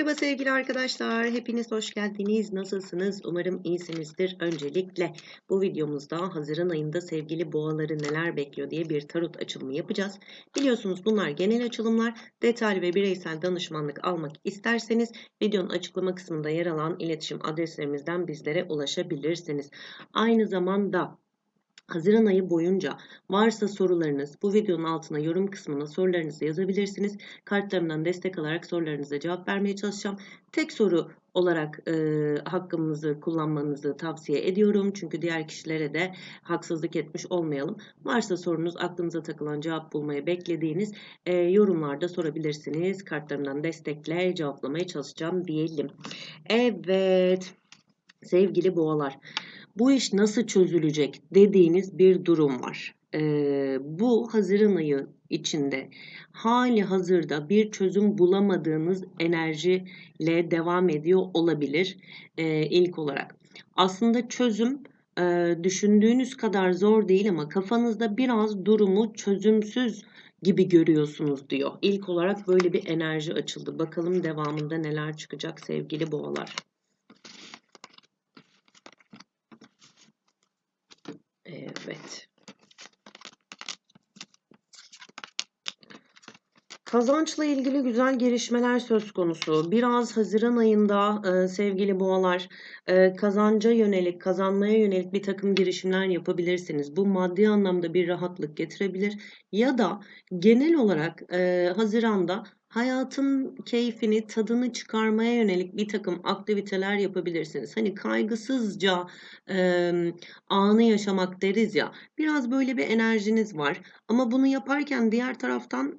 Merhaba sevgili arkadaşlar, hepiniz hoş geldiniz. Nasılsınız? Umarım iyisinizdir. Öncelikle bu videomuzda Haziran ayında sevgili boğaları neler bekliyor diye bir tarot açılımı yapacağız. Biliyorsunuz bunlar genel açılımlar. Detaylı ve bireysel danışmanlık almak isterseniz videonun açıklama kısmında yer alan iletişim adreslerimizden bizlere ulaşabilirsiniz. Aynı zamanda Haziran ayı boyunca varsa sorularınız bu videonun altına yorum kısmına sorularınızı yazabilirsiniz. Kartlarımdan destek alarak sorularınıza cevap vermeye çalışacağım. Tek soru olarak e, hakkımızı kullanmanızı tavsiye ediyorum. Çünkü diğer kişilere de haksızlık etmiş olmayalım. Varsa sorunuz aklınıza takılan cevap bulmayı beklediğiniz e, yorumlarda sorabilirsiniz. Kartlarımdan destekle cevaplamaya çalışacağım diyelim. Evet sevgili boğalar bu iş nasıl çözülecek dediğiniz bir durum var. Ee, bu Haziran ayı içinde hali hazırda bir çözüm bulamadığınız enerjiyle devam ediyor olabilir ee, ilk olarak. Aslında çözüm e, düşündüğünüz kadar zor değil ama kafanızda biraz durumu çözümsüz gibi görüyorsunuz diyor. İlk olarak böyle bir enerji açıldı. Bakalım devamında neler çıkacak sevgili boğalar. Evet. Kazançla ilgili güzel gelişmeler söz konusu. Biraz Haziran ayında e, sevgili boğalar e, kazanca yönelik, kazanmaya yönelik bir takım girişimler yapabilirsiniz. Bu maddi anlamda bir rahatlık getirebilir ya da genel olarak e, Haziran'da hayatın keyfini, tadını çıkarmaya yönelik bir takım aktiviteler yapabilirsiniz. Hani kaygısızca e, anı yaşamak deriz ya. Biraz böyle bir enerjiniz var. Ama bunu yaparken diğer taraftan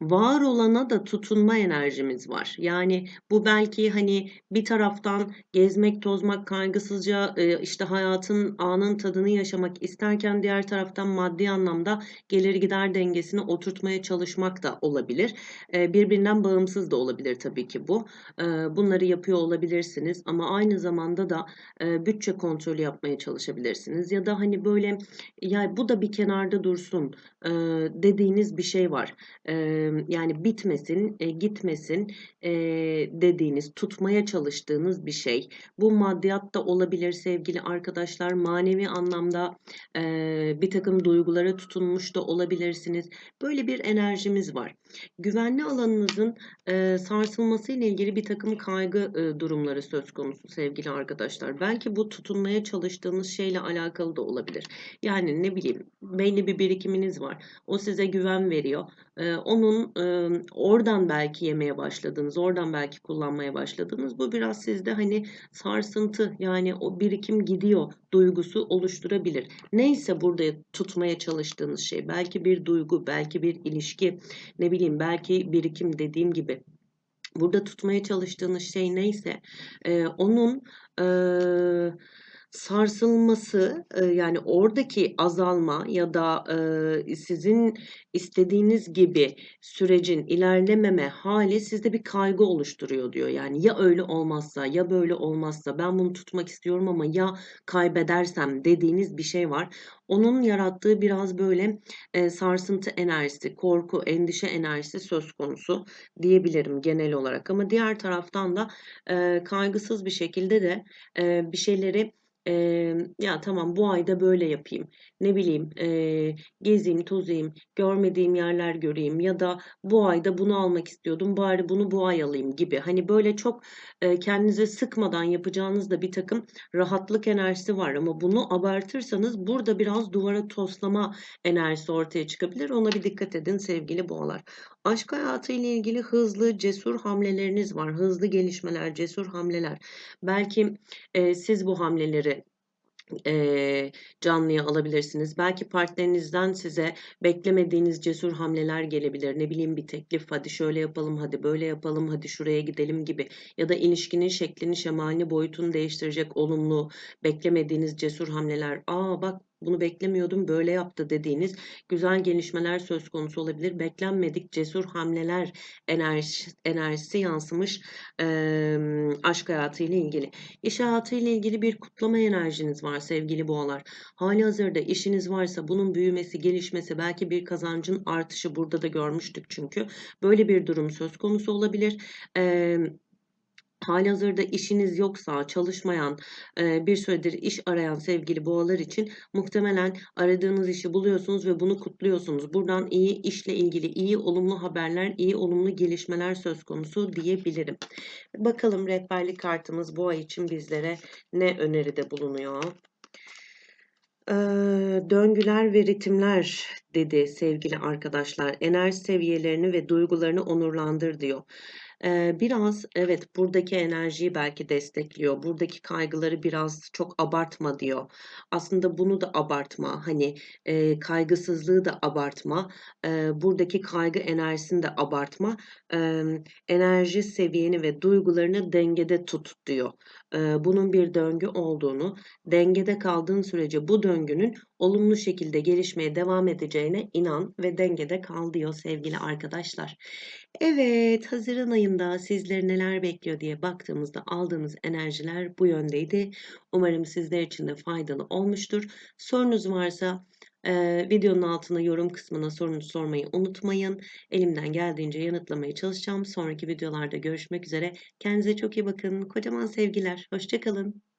var olana da tutunma enerjimiz var. Yani bu belki hani bir taraftan gezmek, tozmak, kaygısızca e, işte hayatın anın tadını yaşamak isterken diğer taraftan maddi anlamda gelir gider dengesini oturtmaya çalışmak da olabilir. E, birbirinden bağımsız da olabilir tabii ki bu. E, bunları yapıyor olabilirsiniz ama aynı zamanda da bütçe kontrolü yapmaya çalışabilirsiniz. Ya da hani böyle ya bu da bir kenarda dursun dediğiniz bir şey var yani bitmesin, e, gitmesin e, dediğiniz, tutmaya çalıştığınız bir şey. Bu maddiyat da olabilir sevgili arkadaşlar. Manevi anlamda e, bir takım duygulara tutunmuş da olabilirsiniz. Böyle bir enerjimiz var. Güvenli alanınızın e, sarsılması ile ilgili bir takım kaygı e, durumları söz konusu sevgili arkadaşlar. Belki bu tutunmaya çalıştığınız şeyle alakalı da olabilir. Yani ne bileyim belli bir birikiminiz var. O size güven veriyor. E, onun e, oradan belki yemeye başladınız, oradan belki kullanmaya başladınız. Bu biraz sizde hani sarsıntı yani o birikim gidiyor duygusu oluşturabilir. Neyse burada tutmaya çalıştığınız şey belki bir duygu, belki bir ilişki, ne bileyim belki birikim dediğim gibi burada tutmaya çalıştığınız şey neyse e, onun e, sarsılması yani oradaki azalma ya da sizin istediğiniz gibi sürecin ilerlememe hali sizde bir kaygı oluşturuyor diyor. Yani ya öyle olmazsa ya böyle olmazsa ben bunu tutmak istiyorum ama ya kaybedersem dediğiniz bir şey var. Onun yarattığı biraz böyle sarsıntı enerjisi, korku, endişe enerjisi söz konusu diyebilirim genel olarak. Ama diğer taraftan da kaygısız bir şekilde de bir şeyleri Eee, ya tamam bu ayda böyle yapayım. Ne bileyim, eee, gezeyim, tozayım, görmediğim yerler göreyim ya da bu ayda bunu almak istiyordum, bari bunu bu ay alayım gibi. Hani böyle çok eee, kendinize sıkmadan yapacağınız da bir takım rahatlık enerjisi var ama bunu abartırsanız burada biraz duvara toslama enerjisi ortaya çıkabilir. Ona bir dikkat edin sevgili boğalar. Aşk hayatı ile ilgili hızlı, cesur hamleleriniz var. Hızlı gelişmeler, cesur hamleler. Belki e, siz bu hamleleri e, canlıya alabilirsiniz. Belki partnerinizden size beklemediğiniz cesur hamleler gelebilir. Ne bileyim bir teklif, hadi şöyle yapalım, hadi böyle yapalım, hadi şuraya gidelim gibi. Ya da ilişkinin şeklini, şemalini, boyutunu değiştirecek olumlu, beklemediğiniz cesur hamleler. Aa bak bunu beklemiyordum, böyle yaptı dediğiniz güzel gelişmeler söz konusu olabilir. Beklenmedik cesur hamleler enerji, enerjisi yansımış eee aşk hayatıyla ilgili. İş hayatıyla ilgili bir kutlama enerjiniz var sevgili boğalar. Hali hazırda işiniz varsa bunun büyümesi, gelişmesi, belki bir kazancın artışı burada da görmüştük çünkü. Böyle bir durum söz konusu olabilir. Eee Halihazırda işiniz yoksa, çalışmayan, bir süredir iş arayan sevgili boğalar için muhtemelen aradığınız işi buluyorsunuz ve bunu kutluyorsunuz. Buradan iyi işle ilgili iyi olumlu haberler, iyi olumlu gelişmeler söz konusu diyebilirim. Bakalım rehberlik kartımız ay için bizlere ne öneride bulunuyor? Eee, döngüler ve ritimler dedi sevgili arkadaşlar. Enerji seviyelerini ve duygularını onurlandır diyor. Biraz evet buradaki enerjiyi belki destekliyor. Buradaki kaygıları biraz çok abartma diyor. Aslında bunu da abartma. Hani eee, kaygısızlığı da abartma. Eee, buradaki kaygı enerjisini de abartma. Eee, enerji seviyeni ve duygularını dengede tut diyor. Eee, bunun bir döngü olduğunu, dengede kaldığın sürece bu döngünün olumlu şekilde gelişmeye devam edeceğine inan ve dengede kal diyor sevgili arkadaşlar. Evet, Haziran ayında sizleri neler bekliyor diye baktığımızda aldığımız enerjiler bu yöndeydi. Umarım sizler için de faydalı olmuştur. Sorunuz varsa e, videonun altına yorum kısmına sorunuzu sormayı unutmayın. Elimden geldiğince yanıtlamaya çalışacağım. Sonraki videolarda görüşmek üzere. Kendinize çok iyi bakın. Kocaman sevgiler. Hoşçakalın.